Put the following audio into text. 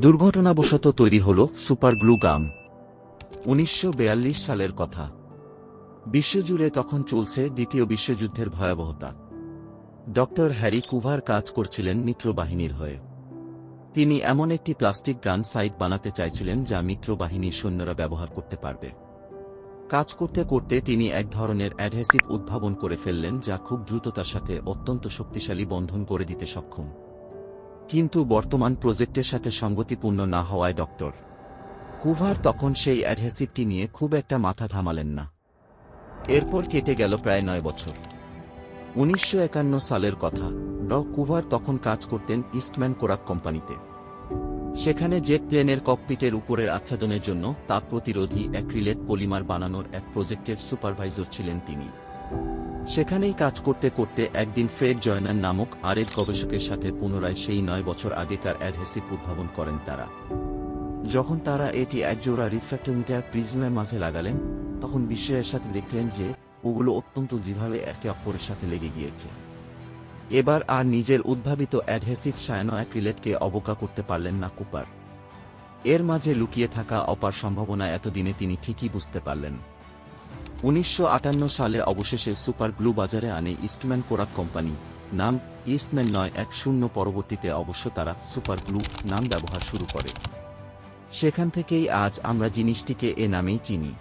দুর্ঘটনাবশত তৈরি হল super glue গাম। উনিশশো বিয়াল্লিশ সালের কথা। বিশ্বজুড়ে তখন চলছে দ্বিতীয় বিশ্বযুদ্ধের ভয়াবহতা। ডক্টর হ্যারি কুভার কাজ করছিলেন মিত্রবাহিনীর হয়ে। তিনি এমন একটি প্লাস্টিক গান সাইট বানাতে চাইছিলেন যা মিত্রবাহিনীর সৈন্যরা ব্যবহার করতে পারবে। কাজ করতে করতে তিনি এক ধরনের অ্যাডহেসিভ উদ্ভাবন করে ফেললেন যা খুব দ্রুততার সাথে অত্যন্ত শক্তিশালী বন্ধন করে দিতে সক্ষম। কিন্তু বর্তমান প্রজেক্টের সাথে সঙ্গতিপূর্ণ না হওয়ায় ডক্টর কুভার তখন সেই অ্যাডহেসিভটি নিয়ে খুব একটা মাথা থামালেন না। এরপর কেটে গেল প্রায় নয় বছর। উনিশশো একান্ন সালের কথা, ড কুভার তখন কাজ করতেন ইস্টম্যান কোরাক কোম্পানিতে। সেখানে জেট প্লেনের ককপিটের উপরের আচ্ছাদনের জন্য তাপ প্রতিরোধী অ্যাক্রিলেট পলিমার বানানোর এক প্রজেক্টের সুপারভাইজর ছিলেন তিনি। সেখানেই কাজ করতে করতে একদিন ফ্রেড জয়নার নামক আরেক গবেষকের সাথে পুনরায় সেই নয় বছর আগেকার অ্যাডহেসিভ উদ্ভাবন করেন তারা। যখন তারা এটি একজোড়া রিফ্র্যাক্টোমিটার প্রিজমের মাঝে লাগালেন, তখন বিস্ময়ের সাথে দেখলেন যে ওগুলো অত্যন্ত দৃঢ়ভাবে একে অপরের সাথে লেগে গিয়েছে। এবার আর নিজের উদ্ভাবিত অ্যাডহেসিভ সায়ানো অ্যাক্রিলেটকে অবকা করতে পারলেন না কুপার। এর মাঝে লুকিয়ে থাকা অপার সম্ভাবনা এতদিনে তিনি ঠিকই বুঝতে পারলেন। উনিশশো আটান্ন সালে অবশেষে সুপার গ্লু বাজারে আনে ইস্টম্যান কোরাক কোম্পানি, নাম ইস্টম্যান নয় এক শূন্য পরবর্তীতে অবশ্য তারা সুপার গ্লু নাম ব্যবহার শুরু করে। সেখান থেকেই আজ আমরা জিনিসটিকে এ নামেই চিনি।